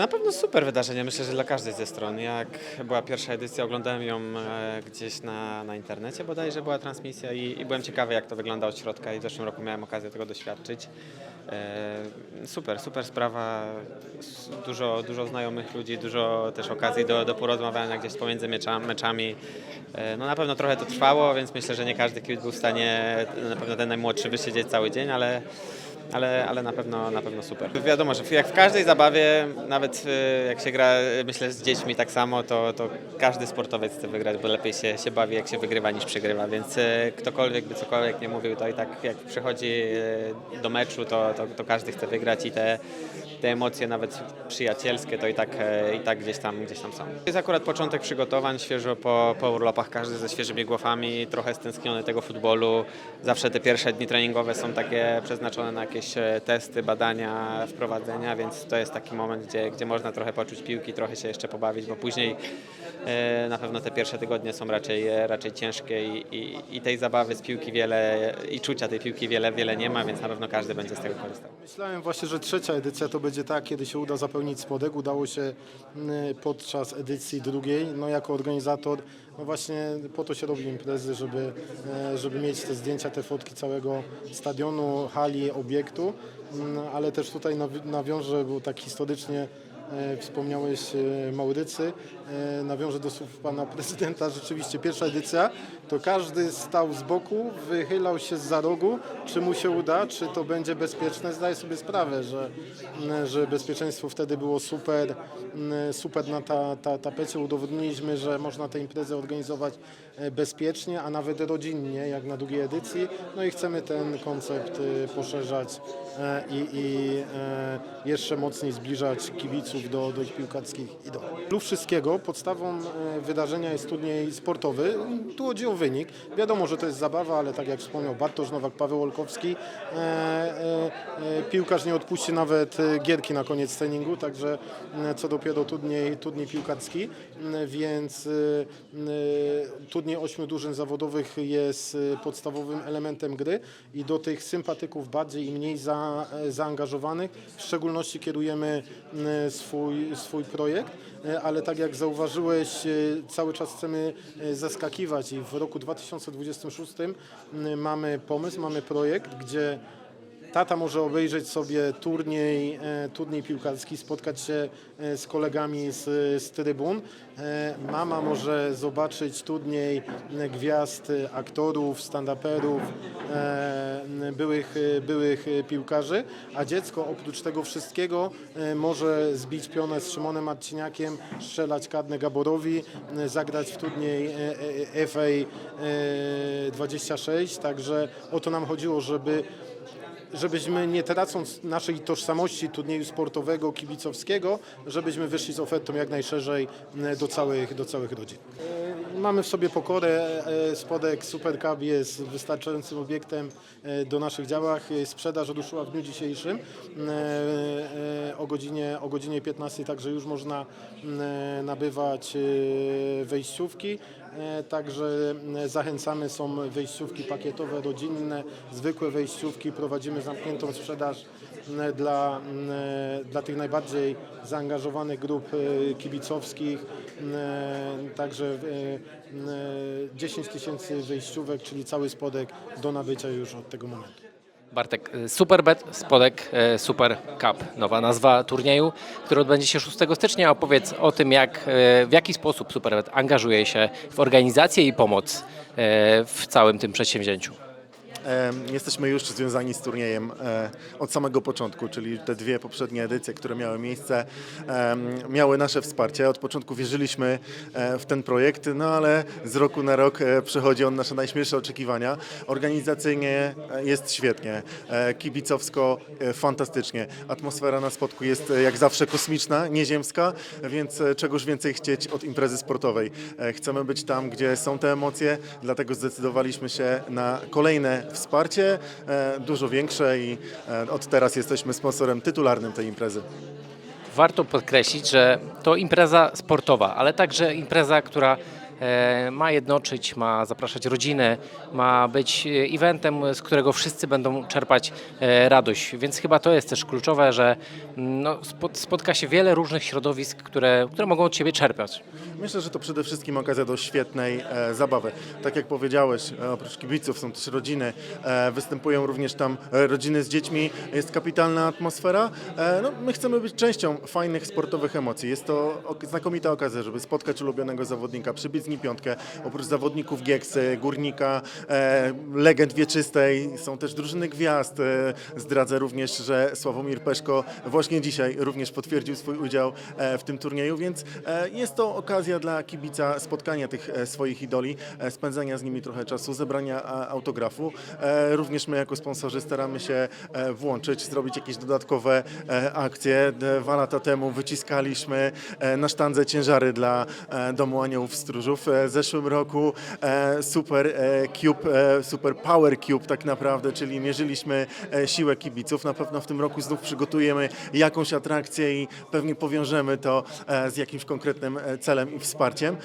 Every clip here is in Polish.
Na pewno super wydarzenie, myślę, że dla każdej ze stron. Jak była pierwsza edycja, oglądałem ją e, gdzieś na, na internecie bodajże była transmisja i, i byłem ciekawy jak to wygląda od środka i w zeszłym roku miałem okazję tego doświadczyć. E, super, super sprawa, dużo, dużo znajomych ludzi, dużo też okazji do, do porozmawiania gdzieś pomiędzy meczami. meczami. E, no na pewno trochę to trwało, więc myślę, że nie każdy kibic był w stanie, na pewno ten najmłodszy, wysiedzieć cały dzień, ale ale, ale na, pewno, na pewno super. Wiadomo, że jak w każdej zabawie, nawet y, jak się gra, myślę, z dziećmi tak samo, to, to każdy sportowiec chce wygrać, bo lepiej się, się bawi, jak się wygrywa, niż przegrywa, więc y, ktokolwiek by cokolwiek nie mówił, to i tak jak przychodzi y, do meczu, to, to, to każdy chce wygrać i te, te emocje nawet przyjacielskie, to i tak, e, i tak gdzieś, tam, gdzieś tam są. Jest akurat początek przygotowań, świeżo po, po urlopach, każdy ze świeżymi głowami, trochę stęskniony tego futbolu. Zawsze te pierwsze dni treningowe są takie przeznaczone na jakieś e, testy, badania, wprowadzenia, więc to jest taki moment, gdzie, gdzie można trochę poczuć piłki, trochę się jeszcze pobawić, bo później e, na pewno te pierwsze tygodnie są raczej, e, raczej ciężkie i, i, i tej zabawy z piłki wiele i czucia tej piłki wiele, wiele nie ma, więc na pewno każdy będzie z tego korzystał. Myślałem właśnie, że trzecia edycja to będzie ta, kiedy się uda zapełnić spodek. Udało się podczas edycji drugiej. No jako organizator, no właśnie po to się robi imprezy, żeby, żeby mieć te zdjęcia, te fotki całego stadionu, hali, obiektu. Mm, Ale też tutaj nawi- nawiążę, bo tak historycznie e, wspomniałeś e, Maurycy, e, nawiążę do słów pana prezydenta. Rzeczywiście pierwsza edycja, to każdy stał z boku, wychylał się za rogu, czy mu się uda, czy to będzie bezpieczne. Zdaję sobie sprawę, że, m, że bezpieczeństwo wtedy było super, m, super na ta, ta, tapecie. Udowodniliśmy, że można te imprezy organizować bezpiecznie, a nawet rodzinnie, jak na drugiej edycji. No i chcemy ten koncept e, poszerzać e, i, i e, jeszcze mocniej zbliżać kibiców do, do ich piłkarskich idol. Lub wszystkiego podstawą e, wydarzenia jest turniej sportowy. Tu chodzi o wynik. Wiadomo, że to jest zabawa, ale tak jak wspomniał Bartosz Nowak, Paweł Olkowski, e, e, e, piłkarz nie odpuści nawet e, gierki na koniec treningu, także e, co dopiero turniej, turniej piłkarski, więc e, turniej ośmiu drużyn zawodowych jest e, podstawowym elementem gry i do tych sympatyków bardziej i mniej za, e, zaangażowanych w szczególności kierujemy swój, swój projekt, e, ale tak jak zauważyłeś, e, cały czas chcemy zaskakiwać i w roku 2026 m, mamy pomysł, mamy projekt, gdzie Tata może obejrzeć sobie turniej, e, turniej piłkarski, spotkać się e, z kolegami z, z trybun. E, Mama może zobaczyć turniej gwiazd, aktorów, stand-uperów, byłych, byłych piłkarzy, a dziecko oprócz tego wszystkiego może zbić pionę z Szymonem Marciniakiem, strzelać kadnę Gaborowi, zagrać w turniej FA e, 26, także o to nam chodziło, żeby żebyśmy nie tracąc naszej tożsamości turnieju sportowego, kibicowskiego, żebyśmy wyszli z ofertą jak najszerzej m, do całych, do całych rodzin. E, Mamy w sobie pokorę, e, spodek Super Cup jest wystarczającym obiektem e, do naszych działach. E, Sprzedaż ruszyła w dniu dzisiejszym e, e, o godzinie, o godzinie 15, także już można e, nabywać e, wejściówki. E, Także m, zachęcamy, są wejściówki pakietowe, rodzinne, zwykłe wejściówki. Prowadzimy zamkniętą sprzedaż dla, m, dla tych najbardziej zaangażowanych grup e, kibicowskich. Także e, m, 10 tysięcy wejściówek, czyli cały spodek do nabycia już od tego momentu. Bartek, y, Superbet, spodek y, Super Cup, nowa nazwa turnieju, który odbędzie się 6 stycznia. Opowiedz o tym, jak, y, w jaki sposób Superbet angażuje się w organizację i pomoc w całym tym przedsięwzięciu. Jesteśmy już związani z turniejem e, od samego początku, czyli te dwie poprzednie edycje, które miały miejsce, miały nasze wsparcie. Od początku wierzyliśmy e, w ten projekt, no ale z roku na rok e, przechodzi on nasze najśmielsze oczekiwania. Organizacyjnie jest świetnie, kibicowsko fantastycznie. Atmosfera na spotku jest jak zawsze kosmiczna, nieziemska, więc czegoż więcej chcieć od imprezy sportowej. Chcemy być tam, gdzie są te emocje, dlatego zdecydowaliśmy się na kolejne wsparcie, e, dużo większe i e, od teraz jesteśmy sponsorem tytularnym tej imprezy. Warto podkreślić, że to impreza sportowa, ale także impreza, która ma jednoczyć, ma zapraszać rodziny, ma być e, eventem, z którego wszyscy będą czerpać e, radość. Więc chyba to jest też kluczowe, że mm, no, spot- spotka się wiele różnych środowisk, które, które mogą od Ciebie czerpać. Myślę, że to przede wszystkim okazja do świetnej e, zabawy. Tak jak powiedziałeś, e, oprócz kibiców są też rodziny, e, występują również tam e, rodziny z dziećmi, jest kapitalna atmosfera. E, no, my chcemy być częścią fajnych sportowych emocji. Jest to znakomita okazja, żeby spotkać ulubionego zawodnika, przybić z nim piątkę. Oprócz zawodników Gieksy, Górnika, e, legend wieczystej, są też drużyny gwiazd. E, zdradzę również, że Sławomir Peszko właśnie dzisiaj również potwierdził swój udział e, w tym turnieju, więc jest to okazja dla kibica spotkania tych swoich idoli, spędzania z nimi trochę czasu, zebrania autografu. Również my jako sponsorzy staramy się włączyć, zrobić jakieś dodatkowe akcje. Dwa lata temu wyciskaliśmy na sztandze ciężary dla Domu Aniołów Stróżów. E, W zeszłym roku e, Super e, Cube, Super Power Cube tak naprawdę, czyli mierzyliśmy siłę kibiców. Na pewno w tym roku znów przygotujemy jakąś atrakcję i pewnie powiążemy to z jakimś konkretnym celem i wsparciem.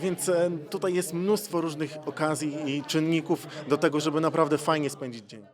Więc tutaj jest mnóstwo różnych okazji i czynników do tego, żeby naprawdę fajnie spędzić dzień.